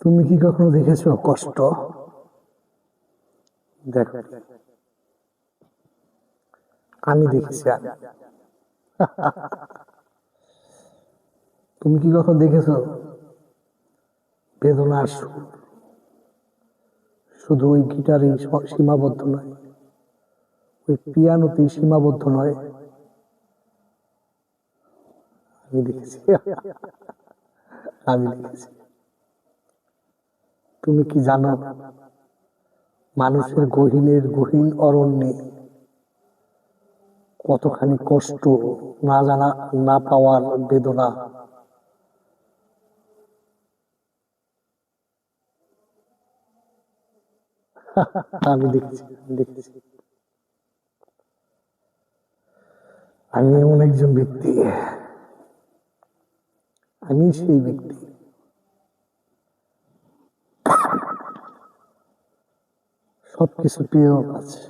তুমি কি কখনো দেখেছ কষ্ট? দেখো। আমি দেখেছি। তুমি কি কখনো দেখেছ বেদনার সুর? শুধু ওই গিটারেই সীমাবদ্ধ নয়, ওই পিয়ানোতেই সীমাবদ্ধ নয় আমি দেখেছি আমি দেখেছি তুমি কি জানো, মানুষের গহীনের গহীন অরণ্যে কতখানি কষ্ট না জানা, না পাওয়ার বেদনা। আমি দেখেছি দেখেছি আমি এমন একজন ব্যক্তি আমি সেই ব্যক্তি সবকিছু প্রিয় আছে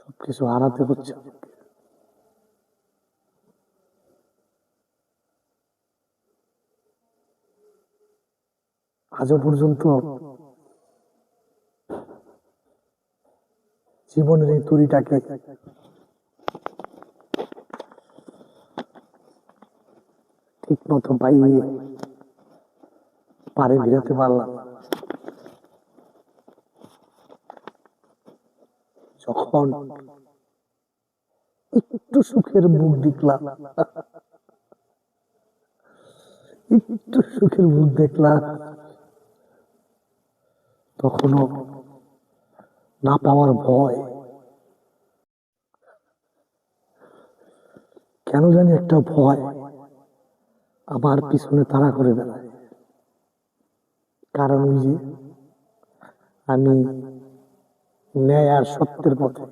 সবকিছু হারাতে হচ্ছে। আজও পর্যন্ত জীবনের এই তুরিটাকে ঠিক মতো পাইয়ে পারে বেরোতে পারলাম যখন একটু সুখের মুখ দেখলাম। একটু সুখের মুখ দেখলাম। তখনও না পাওয়ার ভয়। কেন জানি একটা ভয়। আমার পিছনে তাড়া করে বেড়ায়। কারণ ওই যে আমি ন্যায় আর সত্যের পথে।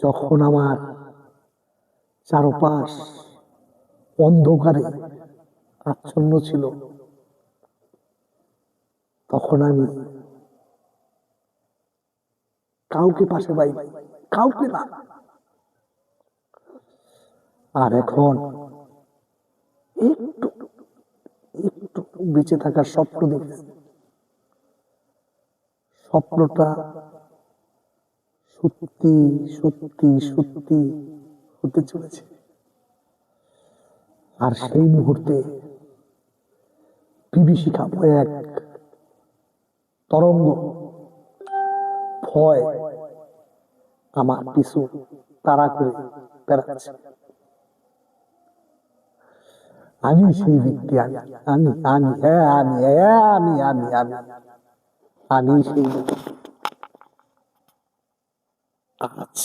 যখন আমার চারপাশ অন্ধকারে আচ্ছন্ন ছিল, তখন আমি কাউকে পাশে পাই, কাউকে না আর এখন একটু একটু বেঁচে থাকার স্বপ্ন দেখেছি স্বপ্নটা সত্যি সত্যি সত্যি হতে চলেছে। আর সেই মুহূর্তে বিভীষিকা এক তরঙ্গ ভয় আমার পিছু তারা করে বেড়াচ্ছে। আমি সেই ব্যক্তি আমি আমি আমি হ্যাঁ আমি হ্যাঁ আমি আমি। আমি আমি সেই। আজ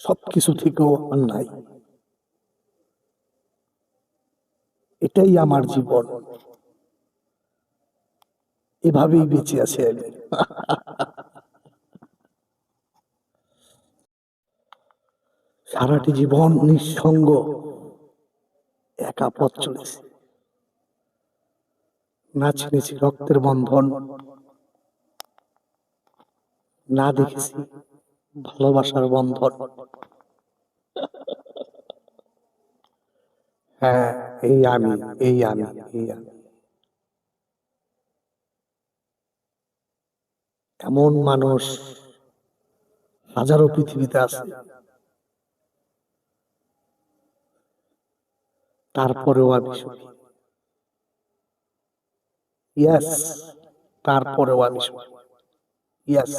সবকিছু থেকেও অন্যায় এটাই আমার জীবন। এভাবেই বেঁচে আছে আমি। সারাটি জীবন নিঃসঙ্গ। একা পথ চলেছে। না চিনেছি রক্তের বন্ধন। না দেখেছি ভালোবাসার বন্ধন। হ্যাঁ এই আমি এই আমি এই আমি। এমন মানুষ হাজারো পৃথিবীতে আছে। তারপরেও আমি সুখী ইয়াস তারপরেও আমি সুখী ইয়াস